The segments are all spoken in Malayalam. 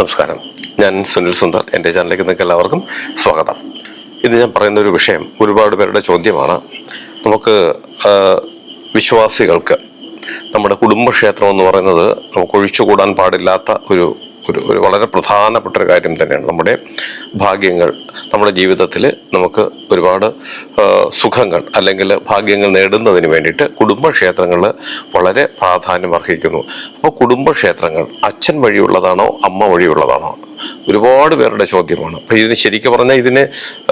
നമസ്കാരം. ഞാൻ സുനിൽ സുന്ദർ. എന്റെ ചാനലിലേക്ക് നിങ്ങൾക്ക് എല്ലാവർക്കും സ്വാഗതം. ഇന്ന് ഞാൻ പറയുന്ന ഒരു വിഷയം ഒരുപാട് പേരുടെ ചോദ്യമാണ്. നമുക്ക് വിശ്വാസികൾക്ക് നമ്മുടെ കുടുംബക്ഷേത്രം എന്ന് പറയുന്നത് നമുക്ക് ഒഴിച്ചുകൂടാൻ പാടില്ലാത്ത ഒരു ഒരു ഒരു വളരെ പ്രധാനപ്പെട്ട ഒരു കാര്യം തന്നെയാണ്. നമ്മുടെ ഭാഗ്യങ്ങൾ നമ്മുടെ ജീവിതത്തിൽ നമുക്ക് ഒരുപാട് സുഖങ്ങൾ അല്ലെങ്കിൽ ഭാഗ്യങ്ങൾ നേടുന്നതിന് വേണ്ടിയിട്ട് കുടുംബക്ഷേത്രങ്ങൾ വളരെ പ്രാധാന്യം അർഹിക്കുന്നു. അപ്പോൾ കുടുംബക്ഷേത്രങ്ങൾ അച്ഛൻ വഴിയുള്ളതാണോ അമ്മ വഴിയുള്ളതാണോ? ഒരുപാട് പേരുടെ ചോദ്യമാണ്. അപ്പൊ ഇതിന് ശരിക്കും പറഞ്ഞാൽ ഇതിന്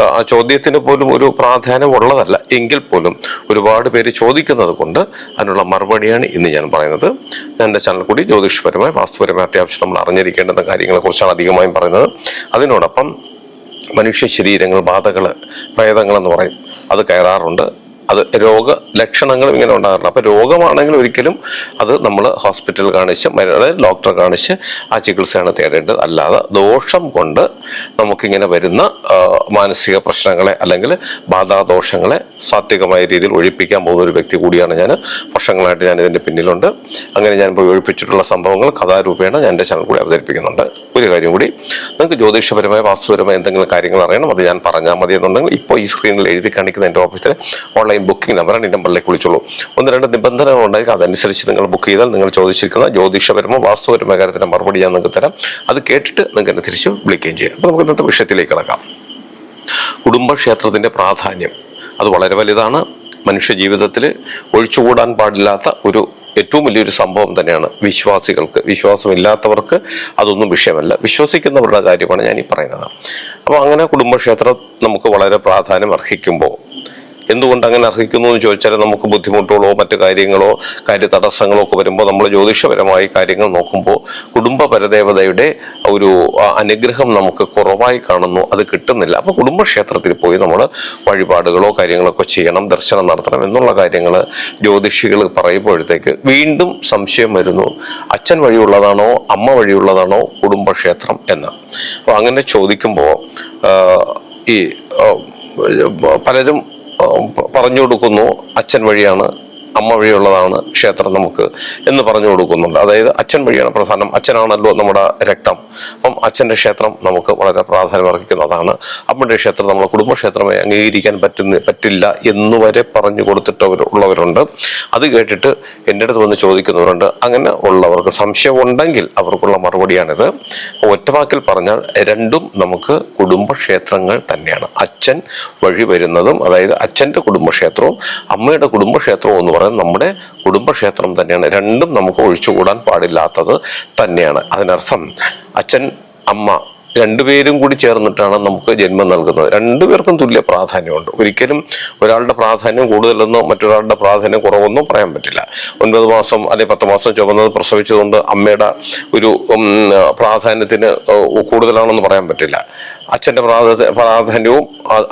ആ ചോദ്യത്തിന് പോലും ഒരു പ്രാധാന്യം ഉള്ളതല്ല. എങ്കിൽ പോലും ഒരുപാട് പേര് ചോദിക്കുന്നത് കൊണ്ട് അതിനുള്ള മറുപടിയാണ് ഇന്ന് ഞാൻ പറയുന്നത്. ഞാൻ എന്റെ ചാനൽ കൂടി ജ്യോതിഷപരമായി വാസ്തുപരമായി അത്യാവശ്യം നമ്മൾ അറിഞ്ഞിരിക്കേണ്ടുന്ന കാര്യങ്ങളെ കുറിച്ചാണ് അധികമായും പറയുന്നത്. അതിനോടൊപ്പം മനുഷ്യ ശരീരങ്ങൾ ബാധകൾ പ്രേതങ്ങൾ എന്ന് പറയും. അത് കയറാറുണ്ട്. അത് രോഗ ലക്ഷണങ്ങളും ഇങ്ങനെ ഉണ്ടാകാറുണ്ട്. അപ്പൊ രോഗമാണെങ്കിൽ ഒരിക്കലും അത് നമ്മൾ ഹോസ്പിറ്റൽ കാണിച്ച് അതായത് ഡോക്ടറെ കാണിച്ച് ആ ചികിത്സയാണ് തേടേണ്ടത്. അല്ലാതെ ദോഷം കൊണ്ട് നമുക്കിങ്ങനെ വരുന്ന മാനസിക പ്രശ്നങ്ങളെ അല്ലെങ്കിൽ ബാധാദോഷങ്ങളെ സാത്വികമായ രീതിയിൽ ഒഴിപ്പിക്കാൻ പോകുന്ന ഒരു വ്യക്തി കൂടിയാണ് ഞാൻ. വർഷങ്ങളായിട്ട് ഞാൻ ഇതിന്റെ പിന്നിലുണ്ട്. അങ്ങനെ ഞാൻ പോയി ഒഴിപ്പിച്ചിട്ടുള്ള സംഭവങ്ങൾ കഥാരൂപേണ ഞാൻ എന്റെ ചാനൽ കൂടി അവതരിപ്പിക്കുന്നുണ്ട്. ഒരു കാര്യം കൂടി. നിങ്ങൾക്ക് ജ്യോതിഷപരമായ വാസ്തുപരമായ എന്തെങ്കിലും കാര്യങ്ങൾ അറിയണം അത് ഞാൻ പറഞ്ഞാൽ മതി എന്നുണ്ടെങ്കിൽ ഇപ്പോൾ ഈ സ്ക്രീനിൽ എഴുതി കാണിക്കുന്ന എന്റെ ഓഫീസിലെ ഓൺലൈൻ ബുക്കിംഗ് നമ്പറാണ് ഈ നമ്പറിലേക്ക് വിളിച്ചോളൂ. ഒന്ന് രണ്ട് നിബന്ധനകൾ ഉണ്ടായിരിക്കും അതനുസരിച്ച് നിങ്ങൾ ബുക്ക് ചെയ്താൽ നിങ്ങൾ ചോദിച്ചിരിക്കുന്ന ജ്യോതിഷപരമോ വാസ്തുപരമായ കാര്യത്തിന്റെ മറുപടി ഞാൻ നിങ്ങൾക്ക് തരാം. അത് കേട്ടിട്ട് നിങ്ങൾക്ക് എന്നെ തിരിച്ച് വിളിക്കുകയും ചെയ്യാം. അപ്പോൾ നമുക്ക് ഇന്നത്തെ വിഷയത്തിലേക്ക് കിടക്കാം. കുടുംബക്ഷേത്രത്തിന്റെ പ്രാധാന്യം. അത് വളരെ വലുതാണ്. മനുഷ്യ ജീവിതത്തിൽ ഒഴിച്ചുകൂടാൻ പാടില്ലാത്ത ഒരു ഏറ്റവും വലിയൊരു സംഭവം തന്നെയാണ് വിശ്വാസികൾക്ക്. വിശ്വാസമില്ലാത്തവർക്ക് അതൊന്നും വിഷയമല്ല. വിശ്വസിക്കുന്നവരുടെ കാര്യമാണ് ഞാൻ ഈ പറയുന്നത്. അപ്പോൾ അങ്ങനെ കുടുംബക്ഷേത്രം നമുക്ക് വളരെ പ്രാധാന്യം അർഹിക്കുമ്പോൾ എന്തുകൊണ്ട് അങ്ങനെ അർഹിക്കുന്നു എന്ന് ചോദിച്ചാൽ നമുക്ക് ബുദ്ധിമുട്ടുകളോ മറ്റു കാര്യങ്ങളോ കാര്യ തടസ്സങ്ങളോ ഒക്കെ വരുമ്പോൾ നമ്മൾ ജ്യോതിഷപരമായി കാര്യങ്ങൾ നോക്കുമ്പോൾ കുടുംബ പരദേവതയുടെ ഒരു അനുഗ്രഹം നമുക്ക് കുറവായി കാണുന്നു. അത് കിട്ടുന്നില്ല. അപ്പോൾ കുടുംബക്ഷേത്രത്തിൽ പോയി നമ്മൾ വഴിപാടുകളോ കാര്യങ്ങളൊക്കെ ചെയ്യണം ദർശനം നടത്തണം എന്നുള്ള കാര്യങ്ങൾ ജ്യോതിഷികൾ പറയുമ്പോഴത്തേക്ക് വീണ്ടും സംശയം വരുന്നു. അച്ഛൻ വഴിയുള്ളതാണോ അമ്മ വഴിയുള്ളതാണോ കുടുംബക്ഷേത്രം എന്ന്. അപ്പോൾ അങ്ങനെ ചോദിക്കുമ്പോൾ ഈ പലരും പറഞ്ഞു കൊടുക്കുന്നു. അച്ഛൻ വഴിയാണ്. അമ്മ വഴിയുള്ളതാണ് ക്ഷേത്രം നമുക്ക് എന്ന് പറഞ്ഞു കൊടുക്കുന്നുണ്ട്. അതായത് അച്ഛൻ വഴിയാണ് പ്രധാനം. അച്ഛനാണല്ലോ നമ്മുടെ രക്തം. അപ്പം അച്ഛന്റെ ക്ഷേത്രം നമുക്ക് വളരെ പ്രാധാന്യം അർഹിക്കുന്നതാണ്. അമ്മയുടെ ക്ഷേത്രം നമ്മുടെ കുടുംബക്ഷേത്രമായി അംഗീകരിക്കാൻ പറ്റുന്ന പറ്റില്ല എന്ന് വരെ പറഞ്ഞു കൊടുത്തിട്ടവർ ഉള്ളവരുണ്ട്. അത് കേട്ടിട്ട് എന്റെ അടുത്ത് വന്ന് ചോദിക്കുന്നവരുണ്ട്. അങ്ങനെ ഉള്ളവർക്ക് സംശയം ഉണ്ടെങ്കിൽ അവർക്കുള്ള മറുപടിയാണിത്. ഒറ്റവാക്കിൽ പറഞ്ഞാൽ രണ്ടും നമുക്ക് കുടുംബക്ഷേത്രങ്ങൾ തന്നെയാണ്. അച്ഛൻ വഴി വരുന്നതും അതായത് അച്ഛന്റെ കുടുംബക്ഷേത്രവും അമ്മയുടെ കുടുംബക്ഷേത്രവും എന്ന് പറയുന്നത് നമ്മുടെ കുടുംബക്ഷേത്രം തന്നെയാണ്. രണ്ടും നമുക്ക് ഒഴിച്ചുകൂടാൻ പാടില്ലാത്തത് തന്നെയാണ്. അതിനർത്ഥം അച്ഛൻ അമ്മ രണ്ടുപേരും കൂടി ചേർന്നിട്ടാണ് നമുക്ക് ജന്മം നൽകുന്നത്. രണ്ടുപേർക്കും തുല്യ പ്രാധാന്യമുണ്ട്. ഒരിക്കലും ഒരാളുടെ പ്രാധാന്യം കൂടുതലെന്നോ മറ്റൊരാളുടെ പ്രാധാന്യം കുറവെന്നോ പറയാൻ പറ്റില്ല. ഒൻപത് മാസം അല്ലെങ്കിൽ പത്ത് മാസം ചുമന്നത് പ്രസവിച്ചതുകൊണ്ട് അമ്മയുടെ ഒരു പ്രാധാന്യത്തിന് കൂടുതലാണെന്ന് പറയാൻ പറ്റില്ല. അച്ഛന്റെ പ്രാധാന്യ പ്രാധാന്യവും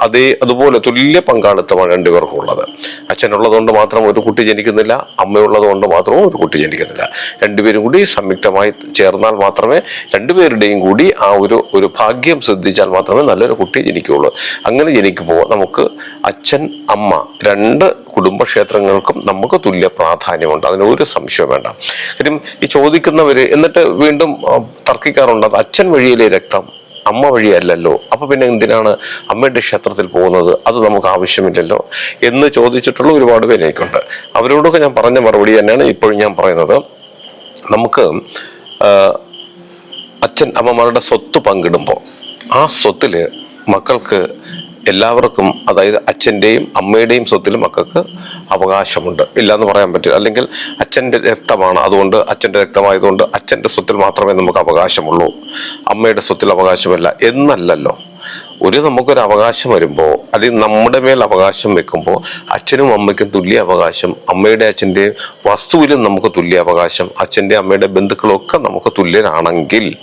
അതേ അതുപോലെ തുല്യ പങ്കാളിത്തമാണ് രണ്ടുപേർക്കും ഉള്ളത്. അച്ഛനുള്ളത് മാത്രം ഒരു കുട്ടി ജനിക്കുന്നില്ല അമ്മയുള്ളത് കൊണ്ട് മാത്രവും ഒരു കുട്ടി ജനിക്കുന്നില്ല. രണ്ടുപേരും കൂടി സംയുക്തമായി ചേർന്നാൽ മാത്രമേ രണ്ടുപേരുടെയും കൂടി ആ ഒരു ഒരു ഭാഗ്യം ശ്രദ്ധിച്ചാൽ മാത്രമേ നല്ലൊരു കുട്ടി ജനിക്കുകയുള്ളൂ. അങ്ങനെ ജനിക്കുമ്പോൾ നമുക്ക് അച്ഛൻ അമ്മ രണ്ട് കുടുംബക്ഷേത്രങ്ങൾക്കും നമുക്ക് തുല്യ പ്രാധാന്യമുണ്ട്. അതിന് ഒരു സംശയം വേണ്ട. കാര്യം ഈ ചോദിക്കുന്നവര് എന്നിട്ട് വീണ്ടും തർക്കിക്കാറുണ്ട്. അച്ഛൻ വഴിയിലെ രക്തം അമ്മ വഴിയല്ലല്ലോ. അപ്പൊ പിന്നെ എന്തിനാണ് അമ്മയുടെ ക്ഷേത്രത്തിൽ പോകുന്നത്? അത് നമുക്ക് ആവശ്യമില്ലല്ലോ എന്ന് ചോദിച്ചിട്ടുള്ള ഒരുപാട് പേര് എനിക്കുണ്ട്. അവരോടൊക്കെ ഞാൻ പറഞ്ഞ മറുപടി തന്നെയാണ് ഇപ്പോഴും ഞാൻ പറയുന്നത്. നമുക്ക് അച്ഛൻ അമ്മമാരുടെ സ്വത്ത് പങ്കിടുമ്പോൾ ആ സ്വത്തിൽ മക്കൾക്ക് എല്ലാവർക്കും അതായത് അച്ഛന്റെയും അമ്മയുടെയും സ്വത്തിൽ മക്കൾക്ക് അവകാശമുണ്ട്. ഇല്ലയെന്ന് പറയാൻ പറ്റില്ല. അല്ലെങ്കിൽ അച്ഛന്റെ രക്തമാണ് അതുകൊണ്ട് അച്ഛന്റെ രക്തമായതുകൊണ്ട് അച്ഛന്റെ സ്വത്തിൽ മാത്രമേ നമുക്ക് അവകാശമുള്ളൂ. അമ്മയുടെ സ്വത്തിൽ അവകാശമില്ല. എന്നല്ലല്ലോ. ഒരു നമുക്കൊരു അവകാശം വരുമ്പോൾ അല്ലെങ്കിൽ നമ്മുടെ മേൽ അവകാശം വെക്കുമ്പോൾ അച്ഛനും അമ്മയ്ക്കും തുല്യ അവകാശം അമ്മയുടെ അച്ഛന്റെയും വസ്തുവിലും നമുക്ക് തുല്യ അവകാശം അച്ഛന്റെ അമ്മയുടെ ബന്ധുക്കളൊക്കെ നമുക്ക് തുല്യരാണെങ്കിൽ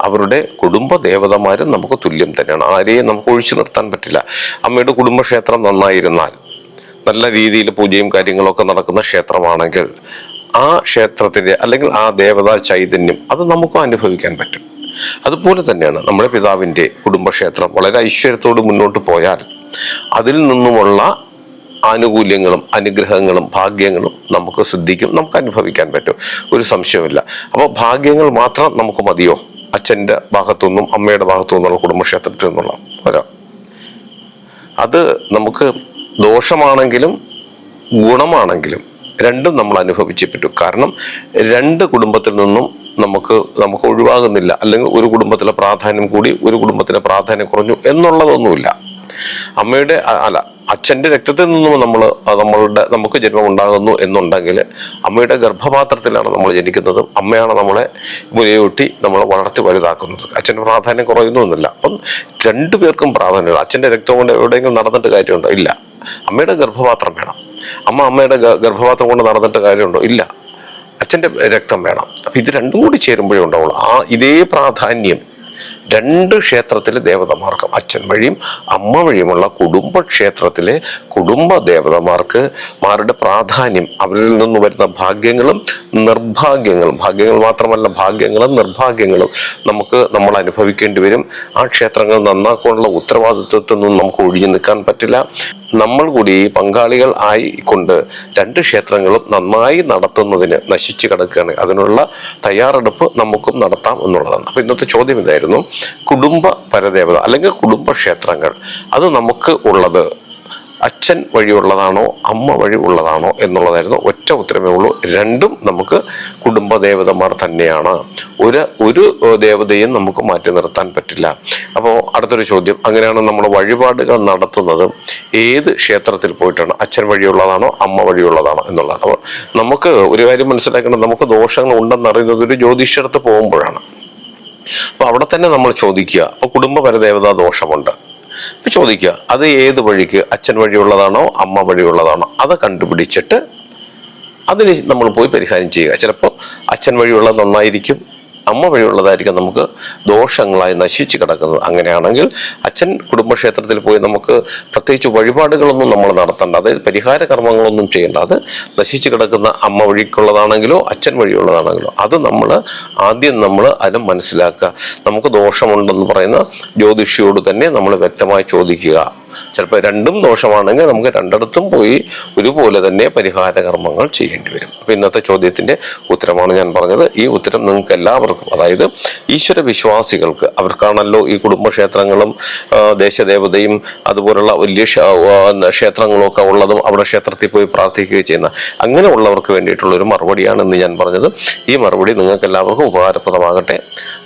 അവരുടെ കുടുംബ ദേവതമാരും നമുക്ക് തുല്യം തന്നെയാണ്. ആരെയും നമുക്ക് ഒഴിച്ചു നിർത്താൻ പറ്റില്ല. അമ്മയുടെ കുടുംബക്ഷേത്രം നന്നായിരുന്നാൽ നല്ല രീതിയിൽ പൂജയും കാര്യങ്ങളൊക്കെ നടക്കുന്ന ക്ഷേത്രമാണെങ്കിൽ ആ ക്ഷേത്രത്തിന്റെ അല്ലെങ്കിൽ ആ ദേവതാ ചൈതന്യം അത് നമുക്കും അനുഭവിക്കാൻ പറ്റും. അതുപോലെ തന്നെയാണ് നമ്മുടെ പിതാവിന്റെ കുടുംബക്ഷേത്രം വളരെ ഐശ്വര്യത്തോട് മുന്നോട്ട് പോയാൽ അതിൽ നിന്നുമുള്ള ആനുകൂല്യങ്ങളും അനുഗ്രഹങ്ങളും ഭാഗ്യങ്ങളും നമുക്ക് സിദ്ധിക്കും നമുക്ക് അനുഭവിക്കാൻ പറ്റും. ഒരു സംശയമില്ല അപ്പോൾ ഭാഗ്യങ്ങൾ മാത്രം നമുക്ക് മതിയോ? അച്ഛന്റെ ഭാഗത്തു നിന്നും അമ്മയുടെ ഭാഗത്തു നിന്നുള്ള കുടുംബക്ഷേത്രത്തിൽ നിന്നുള്ള വരാം. അത് നമുക്ക് ദോഷമാണെങ്കിലും ഗുണമാണെങ്കിലും രണ്ടും നമ്മൾ അനുഭവിച്ചേ പറ്റൂ കാരണം രണ്ട് കുടുംബത്തിൽ നിന്നും നമുക്ക് നമുക്ക് ഒഴിവാകുന്നില്ല. അല്ലെങ്കിൽ ഒരു കുടുംബത്തിലെ പ്രാധാന്യം കൂടി ഒരു കുടുംബത്തിലെ പ്രാധാന്യം കുറഞ്ഞു എന്നുള്ളതൊന്നുമില്ല. അമ്മയുടെ അല്ല അച്ഛന്റെ രക്തത്തിൽ നിന്നും നമ്മൾ നമ്മളുടെ നമുക്ക് ജന്മം ഉണ്ടാകുന്നു എന്നുണ്ടെങ്കിൽ അമ്മയുടെ ഗർഭപാത്രത്തിലാണ് നമ്മൾ ജനിക്കുന്നത്. അമ്മയാണ് നമ്മളെ മുലയൂട്ടി നമ്മളെ വളർത്തി വലുതാക്കുന്നത്. അച്ഛന്റെ പ്രാധാന്യം കുറയുന്നൊന്നുമില്ല അപ്പം രണ്ടു പേർക്കും പ്രാധാന്യമുണ്ട്. അച്ഛന്റെ രക്തം കൊണ്ട് എവിടെയെങ്കിലും നടന്നിട്ട് കാര്യമുണ്ടോ? ഇല്ല. അമ്മയുടെ ഗർഭപാത്രം വേണം. അമ്മ അമ്മയുടെ ഗർഭപാത്രം കൊണ്ട് നടന്നിട്ട് കാര്യമുണ്ടോ? ഇല്ല. അച്ഛന്റെ രക്തം വേണം. അപ്പം ഇത് രണ്ടും കൂടി ചേരുമ്പോഴേ ഉണ്ടാവുള്ളൂ. ആ ഇതേ പ്രാധാന്യം രണ്ട് ക്ഷേത്രത്തിലെ ദേവതമാർക്കും അച്ഛൻ വഴിയും അമ്മ വഴിയുമുള്ള കുടുംബ ക്ഷേത്രത്തിലെ കുടുംബ ദേവതമാർക്ക് മാരുടെ പ്രാധാന്യം അവരിൽ നിന്ന് വരുന്ന ഭാഗ്യങ്ങളും നിർഭാഗ്യങ്ങളും ഭാഗ്യങ്ങൾ മാത്രമല്ല ഭാഗ്യങ്ങളും നിർഭാഗ്യങ്ങളും നമുക്ക് നമ്മൾ അനുഭവിക്കേണ്ടി വരും. ആ ക്ഷേത്രങ്ങൾ നന്നാക്കാനുള്ള ഉത്തരവാദിത്വത്തിൽ നിന്നും നമുക്ക് ഒഴിഞ്ഞു നിൽക്കാൻ പറ്റില്ല. നമ്മൾ കൂടി പങ്കാളികൾ ആയിക്കൊണ്ട് രണ്ട് ക്ഷേത്രങ്ങളും നന്നായി നടത്തുന്നതിന് നശിച്ചു കിടക്കുകയാണ്. അതിനുള്ള തയ്യാറെടുപ്പ് നമുക്കും നടത്താം എന്നുള്ളതാണ്. അപ്പൊ ഇന്നത്തെ ചോദ്യം ഇതായിരുന്നു. കുടുംബ പരദേവത അല്ലെങ്കിൽ കുടുംബ ക്ഷേത്രങ്ങൾ. അത് നമുക്ക് ഉള്ളത് അച്ഛൻ വഴി ഉള്ളതാണോ അമ്മ വഴി ഉള്ളതാണോ എന്നുള്ളതായിരുന്നു ഒറ്റ ഉത്തരമേ ഉള്ളൂ. രണ്ടും നമുക്ക് കുടുംബ ദേവതമാർ തന്നെയാണ്. ഒരു ഒരു ദേവതയും നമുക്ക് മാറ്റി നിർത്താൻ പറ്റില്ല. അപ്പോൾ അടുത്തൊരു ചോദ്യം. അങ്ങനെയാണ് നമ്മൾ വഴിപാടുകൾ നടത്തുന്നത്. ഏത് ക്ഷേത്രത്തിൽ പോയിട്ടാണ്? അച്ഛൻ വഴിയുള്ളതാണോ അമ്മ വഴിയുള്ളതാണോ എന്നുള്ളത്. അപ്പോൾ നമുക്ക് ഒരു കാര്യം മനസ്സിലാക്കേണ്ടത് നമുക്ക് ദോഷങ്ങൾ ഉണ്ടെന്നറിയുന്നത് ഒരു ജ്യോതിഷത്ത് പോകുമ്പോഴാണ്. അപ്പൊ അവിടെ തന്നെ നമ്മൾ ചോദിക്കുക അപ്പൊ കുടുംബ പരദേവതാ ദോഷമുണ്ട്. അപ്പൊ ചോദിക്കുക അത് ഏത് വഴിക്ക്? അച്ഛൻ വഴിയുള്ളതാണോ? അമ്മ വഴിയുള്ളതാണോ? അത് കണ്ടുപിടിച്ചിട്ട് അതിന് നമ്മൾ പോയി പരിഹാരം ചെയ്യുക. ചിലപ്പോൾ അച്ഛൻ വഴിയുള്ളത് നന്നായിരിക്കും അമ്മ വഴിയുള്ളതായിരിക്കും നമുക്ക് ദോഷങ്ങളായി നശിച്ചു കിടക്കുന്നത്. അങ്ങനെയാണെങ്കിൽ അച്ഛൻ കുടുംബക്ഷേത്രത്തിൽ പോയി നമുക്ക് പ്രത്യേകിച്ച് വഴിപാടുകളൊന്നും നമ്മൾ നടത്തേണ്ട. അതായത് പരിഹാര കർമ്മങ്ങളൊന്നും ചെയ്യേണ്ട. അത് നശിച്ചു കിടക്കുന്ന അമ്മ വഴിക്കുള്ളതാണെങ്കിലോ അച്ഛൻ വഴിയുള്ളതാണെങ്കിലോ അത് നമ്മൾ ആദ്യം നമ്മൾ അത് മനസ്സിലാക്കുക. നമുക്ക് ദോഷമുണ്ടെന്ന് പറയുന്ന ജ്യോതിഷിയോട് തന്നെ നമ്മൾ വ്യക്തമായി ചോദിക്കുക. ചിലപ്പോൾ രണ്ടും ദോഷമാണെങ്കിൽ നമുക്ക് രണ്ടിടത്തും പോയി ഒരുപോലെ തന്നെ പരിഹാര കർമ്മങ്ങൾ ചെയ്യേണ്ടി വരും. അപ്പം ഇന്നത്തെ ചോദ്യത്തിന്റെ ഉത്തരമാണ് ഞാൻ പറഞ്ഞത്. ഈ ഉത്തരം നിങ്ങൾക്ക് എല്ലാവർക്കും അതായത് ഈശ്വര വിശ്വാസികൾക്ക് അവർക്കാണല്ലോ ഈ കുടുംബക്ഷേത്രങ്ങളും ദേശദേവതയും അതുപോലുള്ള വലിയ ക്ഷേത്രങ്ങളൊക്കെ ഉള്ളതും അവിടെ ക്ഷേത്രത്തിൽ പോയി പ്രാർത്ഥിക്കുക ചെയ്യുന്ന അങ്ങനെയുള്ളവർക്ക് വേണ്ടിയിട്ടുള്ള ഒരു മറുപടിയാണ് ഇന്ന് ഞാൻ പറഞ്ഞത്. ഈ മറുപടി നിങ്ങൾക്ക് എല്ലാവർക്കും ഉപകാരപ്രദമാകട്ടെ.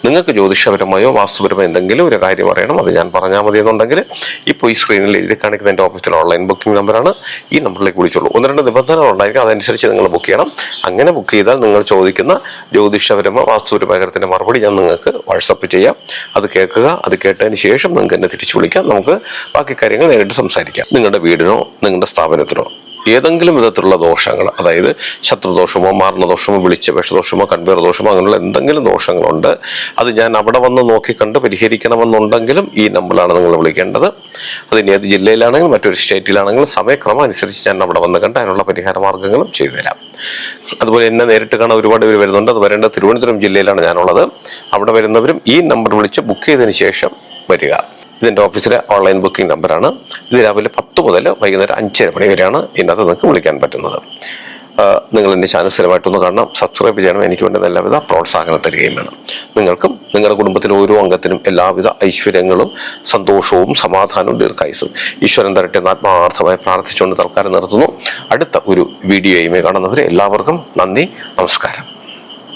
നിങ്ങൾക്ക് ജ്യോതിഷപരമായോ വാസ്തുപരമായോ എന്തെങ്കിലും ഒരു കാര്യം അറിയണം അത് ഞാൻ പറഞ്ഞാൽ മതി എന്നുണ്ടെങ്കിൽ ഇപ്പോൾ ഈ സ്ക്രീനിൽ എഴുതി കാണിക്കുന്ന എന്റെ ഓഫീസിലെ ഓൺലൈൻ ബുക്കിംഗ് നമ്പറാണ് ഈ നമ്പറിലേക്ക് വിളിച്ചോളൂ. ഒന്ന് രണ്ട് നിബന്ധനകൾ ഉണ്ടായിരിക്കും അതനുസരിച്ച് നിങ്ങൾ ബുക്ക് ചെയ്യണം. അങ്ങനെ ബുക്ക് ചെയ്താൽ നിങ്ങൾ ചോദിക്കുന്ന ജ്യോതിഷപരമോ വാസ്തുപരമായ കാര്യത്തിന്റെ മറുപടി ഞാൻ നിങ്ങൾക്ക് വാട്സപ്പ് ചെയ്യാം. അത് കേൾക്കുക അത് കേട്ടതിന് ശേഷം നിങ്ങൾക്ക് എന്നെ തിരിച്ചു വിളിക്കാം. നമുക്ക് ബാക്കി കാര്യങ്ങൾ നേരിട്ട് സംസാരിക്കാം. നിങ്ങളുടെ വീടിനോ നിങ്ങളുടെ സ്ഥാപനത്തിനോ ഏതെങ്കിലും വിധത്തിലുള്ള ദോഷങ്ങൾ അതായത് ശത്രുദോഷമോ മാരണദോഷമോ വിളിച്ച വിഷദോഷമോ കൺവേർ ദോഷമോ അങ്ങനെയുള്ള എന്തെങ്കിലും ദോഷങ്ങളുണ്ട് അത് ഞാൻ അവിടെ വന്ന് നോക്കിക്കണ്ട് പരിഹരിക്കണമെന്നുണ്ടെങ്കിലും ഈ നമ്പറിലാണ് നിങ്ങൾ വിളിക്കേണ്ടത്. അത് ഇനി ഏത് ജില്ലയിലാണെങ്കിലും മറ്റൊരു സ്റ്റേറ്റിലാണെങ്കിലും സമയക്രമം അനുസരിച്ച് ഞാൻ അവിടെ വന്ന് കണ്ട് അതിനുള്ള പരിഹാര മാർഗങ്ങളും ചെയ്തു തരാം. അതുപോലെ എന്നെ നേരിട്ട് കാണാൻ ഒരുപാട് പേര് വരുന്നുണ്ട്. അത് വരേണ്ടത് തിരുവനന്തപുരം ജില്ലയിലാണ് ഞാനുള്ളത്. അവിടെ വരുന്നവരും ഈ നമ്പർ വിളിച്ച് ബുക്ക് ചെയ്തതിന് ശേഷം വരിക. ഇതിന്റെ ഓഫീസിലെ ഓൺലൈൻ ബുക്കിംഗ് നമ്പറാണ് ഇത് രാവിലെ പത്ത് മുതൽ വൈകുന്നേരം അഞ്ചര മണി വരെയാണ് ഇതിനകത്ത് നിങ്ങൾക്ക് വിളിക്കാൻ പറ്റുന്നത്. നിങ്ങൾ എന്റെ ചാനൽ സ്ഥിരമായിട്ടൊന്ന് കാണണം സബ്സ്ക്രൈബ് ചെയ്യണം എനിക്ക് വേണ്ടുന്ന എല്ലാവിധ പ്രോത്സാഹനം തരികയും വേണം. നിങ്ങൾക്കും നിങ്ങളുടെ കുടുംബത്തിലെ ഓരോ അംഗത്തിനും എല്ലാവിധ ഐശ്വര്യങ്ങളും സന്തോഷവും സമാധാനവും ദീർഘായുസും ഈശ്വരൻ തരട്ടെ ആത്മാർത്ഥമായി പ്രാർത്ഥിച്ചുകൊണ്ട് തൽക്കാലം നിർത്തുന്നു. അടുത്ത ഒരു വീഡിയോയുമേ കാണുന്നവരെ എല്ലാവർക്കും നന്ദി നമസ്കാരം.